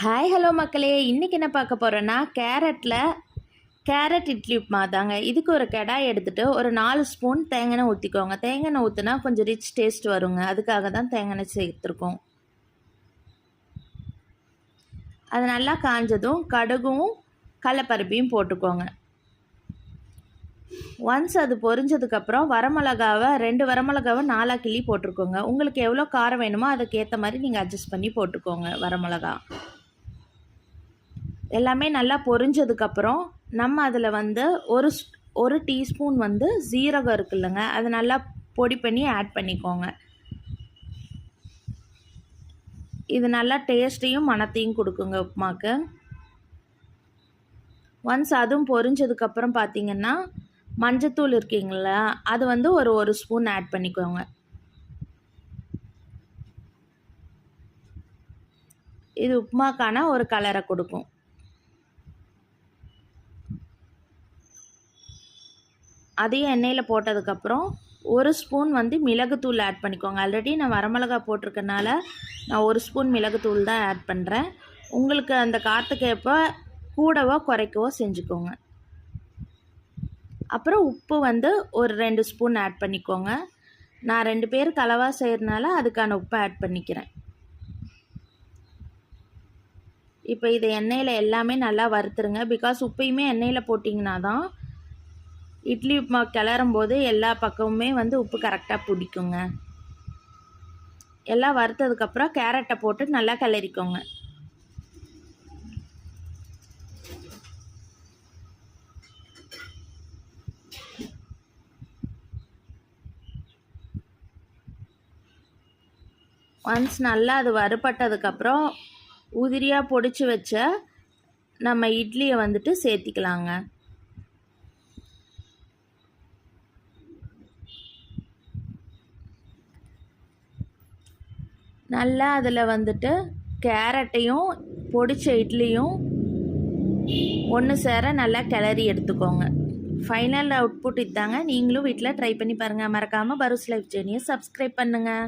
Hi hello மக்களே. இன்றைக்கி என்ன பார்க்க போகிறோன்னா கேரட்டில் கேரட் இட்லி உப்புமா தாங்க. இதுக்கு ஒரு கடாய் எடுத்துகிட்டு ஒரு நாலு ஸ்பூன் தேங்காய் ஊற்றிக்கோங்க தேங்காய் ஊற்றினா கொஞ்சம் ரிச் டேஸ்ட் வருங்க. அதுக்காக தான் தேங்காய் சேர்த்துருக்கோம். அது நல்லா காஞ்சதும் கடுகும் கடலப்பருப்பையும் போட்டுக்கோங்க. ஒன்ஸ் அது பொரிஞ்சதுக்கப்புறம் வரமிளகாவை ரெண்டு வரமிளகாவை நாலாக கிள்ளி போட்டிருக்கோங்க உங்களுக்கு எவ்வளோ காரம் வேணுமோ அதுக்கேற்ற மாதிரி நீங்கள் அட்ஜஸ்ட் பண்ணி போட்டுக்கோங்க வரமிளகா. எல்லாமே நல்லா பொரிஞ்சதுக்கப்புறம் நம்ம அதில் வந்து ஒரு ஸ்- ஒரு டீஸ்பூன் வந்து ஜீரகம் இருக்குல்லங்க. அது நல்லா பொடி பண்ணி ஆட் பண்ணிக்கோங்க. இது நல்லா டேஸ்ட்டையும் மணத்தையும் கொடுக்குங்க உப்புமாக்கு. ஒன்ஸ் அதுவும் பொரிஞ்சதுக்கப்புறம் பார்த்தீங்கன்னா மஞ்சத்தூள் இருக்கீங்களா அது வந்து ஒரு ஒரு ஸ்பூன் ஆட் பண்ணிக்கோங்க. இது உப்புமாக்கான ஒரு கலரை கொடுக்கும். அதையும் எண்ணெயில் போட்டதுக்கப்புறம் ஒரு ஸ்பூன் வந்து மிளகுத்தூள் ஆட் பண்ணிக்கோங்க. ஆல்ரெடி நான் வரமிளகா போட்டிருக்கனால நான் ஒரு ஸ்பூன் மிளகுத்தூள் தான் ஆட் பண்ணுறேன் உங்களுக்கு அந்த காற்றுக்கேற்ப கூடவோ குறைக்கவோ செஞ்சுக்கோங்க. அப்புறம் உப்பு வந்து ஒரு ரெண்டு ஸ்பூன் ஆட் பண்ணிக்கோங்க. நான் ரெண்டு பேர் கலவா செய்கிறனால அதுக்கான உப்பை ஆட் பண்ணிக்கிறேன். இப்போ இதை எண்ணெயில் எல்லாமே நல்லா வறுத்துருங்க. பிகாஸ் உப்பையுமே எண்ணெயில் போட்டிங்கன்னா தான் இட்லி உப்புமா கிளறும் போது எல்லா பக்கமுமே வந்து உப்பு கரெக்டாக பிடிக்குங்க. எல்லாம் வறுத்ததுக்கப்புறம் கேரட்டை போட்டு நல்லா கிளறிக்கோங்க. ஒன்ஸ் நல்லா அது வறுபட்டதுக்கப்புறம் உதிரியாக பொடிச்சு வச்ச நம்ம இட்லியை வந்துட்டு சேர்த்திக்கலாங்க. நல்லா அதில் வந்துட்டு கேரட்டையும் பொடிச்ச இட்லியும் ஒன்று சேர நல்லா கிளறி எடுத்துக்கோங்க. ஃபைனல் அவுட்புட் இதாங்க. நீங்களும் வீட்டில் ட்ரை பண்ணி பாருங்கள் மறக்காமல் பரூஸ் லைஃப் ஜேர்னியை சப்ஸ்கிரைப் பண்ணுங்கள்